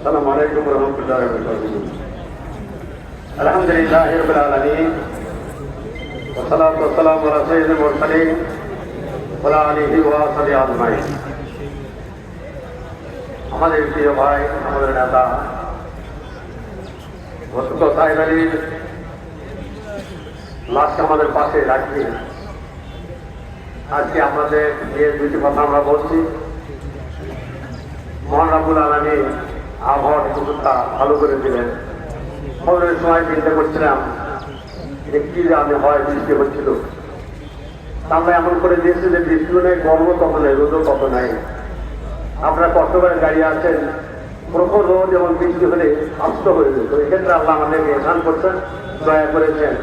السلام عليكم ورحمة الله وبركاته الحمد لله رب العالمين والصلاة والسلام على سيد المرسلين وعلى آله وصحبه أجمعين আমাদের প্রিয় ভাই আমাদের নেতা বসন্ত সাহেব আলীর লাশ আমাদের পাশে রাখি আজকে আপনাদের যে দুটি কথা আমরা বলছি মহান রাবুল আলমী আবহাওয়ার কিছুটা ভালো করে দিলেন। খবরের সময় চিন্তা করছিলাম যে কি জানে হয়, বৃষ্টি হচ্ছিল। আমরা এমন করে দিয়েছি যে বৃষ্টি নেই গর্ব তত নেই, রোদও তত নাই। আপনারা কষ্ট করে দাঁড়িয়ে আছেন, প্রখর রোদ এবং বৃষ্টি হলে নষ্ট হয়ে যেত। এক্ষেত্রে আল্লাহ আমাদেরকে এখান করছেন দয়া করেছেন।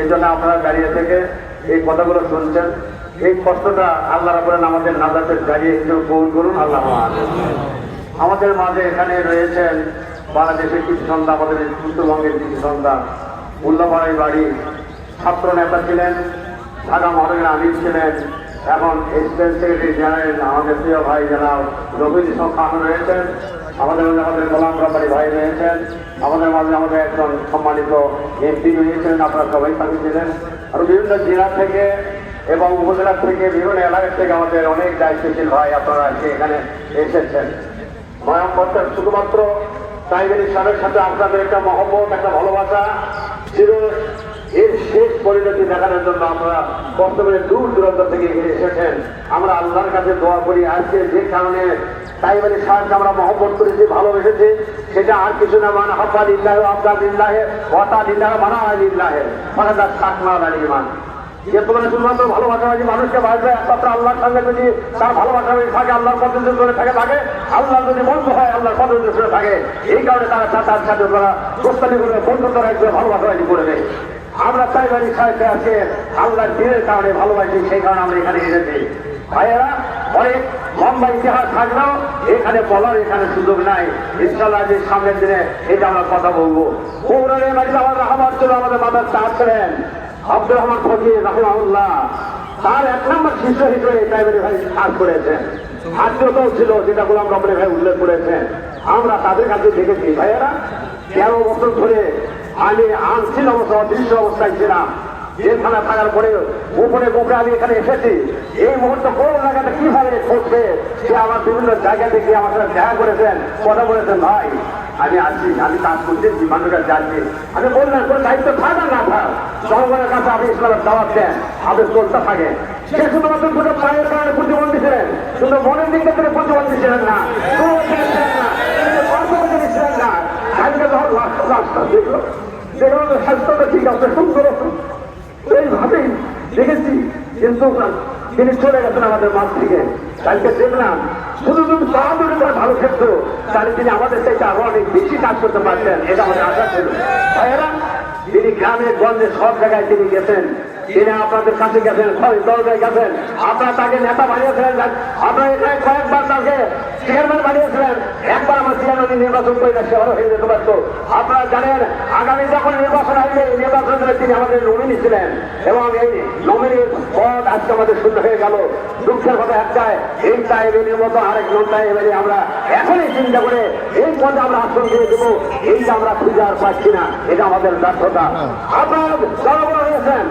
এই জন্য আপনারা দাঁড়িয়ে থেকে এই কথাগুলো শুনছেন। এই কষ্টটা আল্লাহ করেন আমাদের নাজাতের দাঁড়িয়ে হিসেবে কবুল করুন, আল্লাহ আমাদের মাঝে এখানে রয়েছেন বাংলাদেশের কিছু সন্ধ্যা আমাদের উত্তরবঙ্গের কিছু সন্ধ্যা উল্লাপাড়াই বাড়ি ছাত্র নেতা ছিলেন, ঢাকা মহানগরের আমির ছিলেন, এখন এসিডেন্ট সেক্রেটারি জেনারেল আমাদের প্রিয় ভাই রবিল ইসলাম খান রয়েছেন, আমাদের মাঝে আমাদের গোলাম রাবারি ভাই রয়েছেন, আমাদের মাঝে আমাদের একজন সম্মানিত এমপি রয়েছেন, আপনারা সবাই সাথে ছিলেন আর বিভিন্ন জেলা থেকে এবং উপজেলা থেকে, বিভিন্ন এলাকা থেকে আমাদের অনেক দায়িত্বশীল ভাই আপনারা এখানে এসেছেন। মহাম্মদের শুধুমাত্র টাইগারি সাহেবের সাথে আপনাদের একটা মহব্বত, একটা ভালোবাসা ছিল এর শেষ পরিণতি দেখানোর জন্য আমরা করে দূর দূরান্ত থেকে এখানে এসেছেন। আমরা আল্লাহর কাছে দোয়া করি আজকে যে কারণে টাইগারি সাহেবকে আমরা মহব্বত করেছি, ভালোবেসেছি, সেটা আর কিছু না। মানে হাব্বা দিল্লাহ আব্দা দিল্লাহে ওয়াতা দিল্লাহ মানা দিল্লাহে মানে তার সাকমা দাঁড়িয়ে মান যে তোমার শুধুমাত্র ভালোবাসাবাজি মানুষকে বাঁচবে, একমাত্র আল্লাহর সঙ্গে যদি তার ভালোবাসাবাজি থাকে, আল্লাহর পদ্ধতি করে থাকে থাকে আল্লাহ যদি বন্ধ হয়, আল্লাহর পদ্ধতি করে থাকে, এই কারণে তারা তার সাথে তারা প্রস্তানি করে, বন্ধুত্ব রাখবে ভালোবাসাবাজি করে দেয়। আমরা তাই বাড়ি সাথে আছে আল্লাহর দিনের কারণে ভালোবাসি, সেই কারণে আমরা এখানে এসেছি। ভাইয়েরা অনেক লম্বা ইতিহাস থাকলেও এখানে বলার এখানে সুযোগ নাই। ইনশাল্লাহ যে সামনের দিনে এটা আমরা কথা বলব। কৌরানের বাড়িতে আমার রাহবার আমাদের মাদার চার ছিলেন। আব্দুর রহমান ফকির রহমাউল্লাহ তার এক নম্বর শিষ্য হিসেবে প্রাইমারি ভাই কাজ করেছেন। আত্মীয়তাও ছিল যেটা গোলাম রমণী ভাই উল্লেখ করেছেন। আমরা তাদের কাছে দেখেছি, ভাইয়েরা, তেরো বছর ধরে আমি আনছিল অবস্থা অদৃশ্য অবস্থায় ছিলাম। জেলখানা থাকার পরে উপরে গোপরে আমি এখানে এসেছি। এই মুহূর্তে কোন জায়গাটা কীভাবে ঘটবে সে আমার বিভিন্ন জায়গা থেকে আমার সাথে দেখা করেছেন, কথা বলেছেন। ভাই, আমি আসছি আমি কাজ করতেছি মানুষের যাচ্ছি আমি বললাম কোন দায়িত্ব থাক না থাক। জনগণের কাছে আপনি ইসলামের জবাব দেন আপনি চলতে থাকে সে শুধুমাত্র দুটো পায়ের কারণে প্রতিবন্ধী ছিলেন, শুধু মনের দিক থেকে প্রতিবন্ধী ছিলেন না। ছিলেন স্বাস্থ্যটা ঠিক আছে, সুন্দর এইভাবেই দেখেছি, কিন্তু তিনি চলে গেছেন আমাদের মাঠ থেকে। কালকে দেখলাম শুধু শুধু বাহাদুর তারা ভালো ক্ষেত্র তাহলে তিনি আমাদের থেকে আরও অনেক বেশি কাজ করতে পারতেন। এটা আমাদের আশা ছিল। তিনি গ্রামে গঞ্জে সব জায়গায় তিনি গেছেন। তিনি আপনাদের কাছে গেছেন দলগায় গেছেন। আপনারা তাকে নেতা বানিয়েছিলেন, আপনারা এখানে কয়েকবার তাকে চেয়ারম্যান বানিয়েছিলেন। একবার আমার চেয়ারম্যান নির্বাচন করে সে আরও হয়ে যেতে পারতো। আপনারা জানেন, আগামী যখন নির্বাচন আসবে, এই নির্বাচনে তিনি আমাদের নমিনি ছিলেন। এবং এই নমিনির পদ আজকে আমাদের শূন্য হয়ে গেল। দুঃখের কথা একটাই, এই টাইবেলির মতো আরেক লোক টাইবেলি আমরা এখনই চিন্তা করে এই পদে আমরা আসন দিয়ে দেবো। এইটা আমরা খুঁজে আর পাচ্ছি না, এটা আমাদের ব্যর্থতা। আপনারা জনগণ রয়েছেন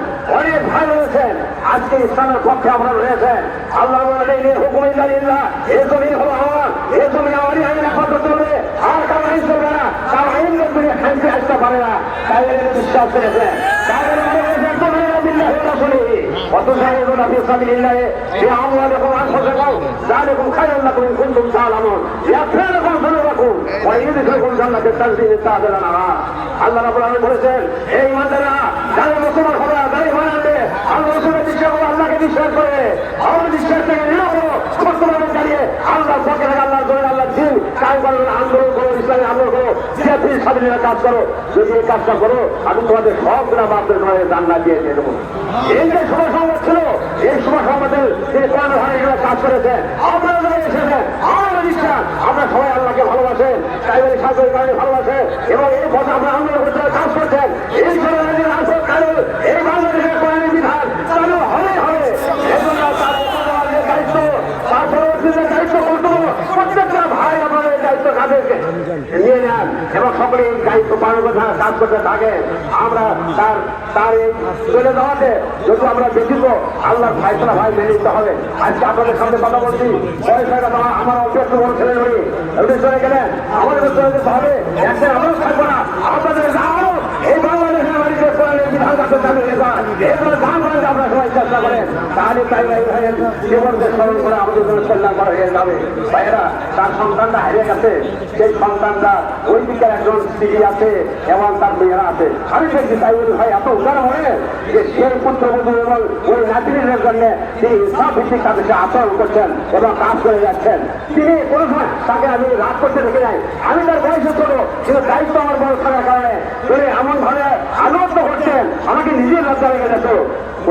অনেক ভাই রয়েছেন আজকে ইসলামের পক্ষে আমরা রয়েছেন আল্লাহ বলেন হুকুমিল্লাহ এ জমি হলো আমার এ জমি আমারই আইন একমাত্র চলবে আর কারো আইন চলবে না কারো আইন লোকগুলি শান্তি আসতে পারে না তাই এদের বিশ্বাস করেছেন তাদের মনে হয়েছে তোমরা বিল্লাহ রাসূলিহি وتجاهدون في سبيل الله بأموالكم وأنفسكم ذلكم خير لكم إن كنتم تعلمون يغفر لكم ذنوبكم ويدخلكم جنة تجري من تحتها الأنهار আল্লাহ রাব্বুল আলামিন বলেছেন এই ইমানদাররা যারা মুসলমান হবে আল্লাহ রাসূলের বিশ্বাস করে আল্লাহকে আমার কাজ করো আন্দোলন কাজটা করো, আমি তোমাদের সব গুণা বাপদের তোমাদের দিয়ে দেবো। এই যে ছিল, এই সভা সংবাদের কাজ করেছেন, আপনারা যারা এসেছেন আমরা সবাই আল্লাহকে ভালোবাসেন, তাই বলে সাগরের কারণে ভালোবাসেন, এবং এই পথে আমরা আন্দোলন কাজ করছেন এই সরকারের রাজপথ চালু এই বাংলাদেশের কোরআনের বিধান চালু হবে হবে এজন্য তার আমাদের দায়িত্ব তার পরবর্তীতে দায়িত্ব কর্তব্য প্রত্যেকটা ভাই আমাদের দায়িত্ব কাঁধে নিয়ে নেন এবং সকলে এই দায়িত্ব পালন করতে কাজ করতে থাকে আমরা তার তার চলে যাওয়াতে যদি আমরা ব্যতীত আল্লাহর ফাইসলা ভাই মেনে নিতে হবে। আজকে আপনাদের সামনে কথা বলছি বয়সের কথা আমার অভ্যস্ত বড় ছেলে মেয়ে এমনি চলে গেলেন। আমাদের চলে যেতে হবে। একদিন আমরাও থাকব না। আপনাদের যাও। এই বাংলাদেশের কোরআনের বিধান কাছে আপনারা সবাই চেষ্টা করেন তাহলে তাই জীবনকে স্মরণ করে আমাদের জন্য কল্যাণ করা হয়ে যাবে। ভাইয়েরা, তার সন্তানটা হারিয়ে গেছে, সেই সন্তানটা ওই দিকের একজন স্ত্রী আছে এবং তার মেয়েরা আছে। আমি দেখছি তাই ভাই, এত উদার হয়ে যে সেই পুত্রবধূ এবং ওই নাতিনের জন্য তিনি সব ভিত্তিক তাদের সে আচরণ করছেন এবং কাজ করে যাচ্ছেন। তিনি কোনো সময় তাকে আমি রাগ করতে দেখে নাই। আমি তার বয়সে ছোট, কিন্তু দায়িত্ব আমার বড় থাকার কারণে তিনি এমন ভাবে আনন্দ করছেন। আমাকে নিজের লজ্জা লেগে যেত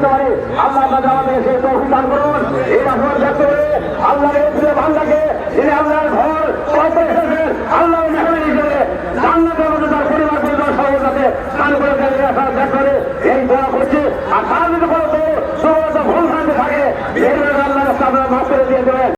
করতে পারি, আল্লাহ আপনাদের আমাদেরকে সেই দান করুন। এই আসন ব্যক্ত করে আল্লাহর বান্দাকে যিনি আল্লাহর ঘর আল্লাহ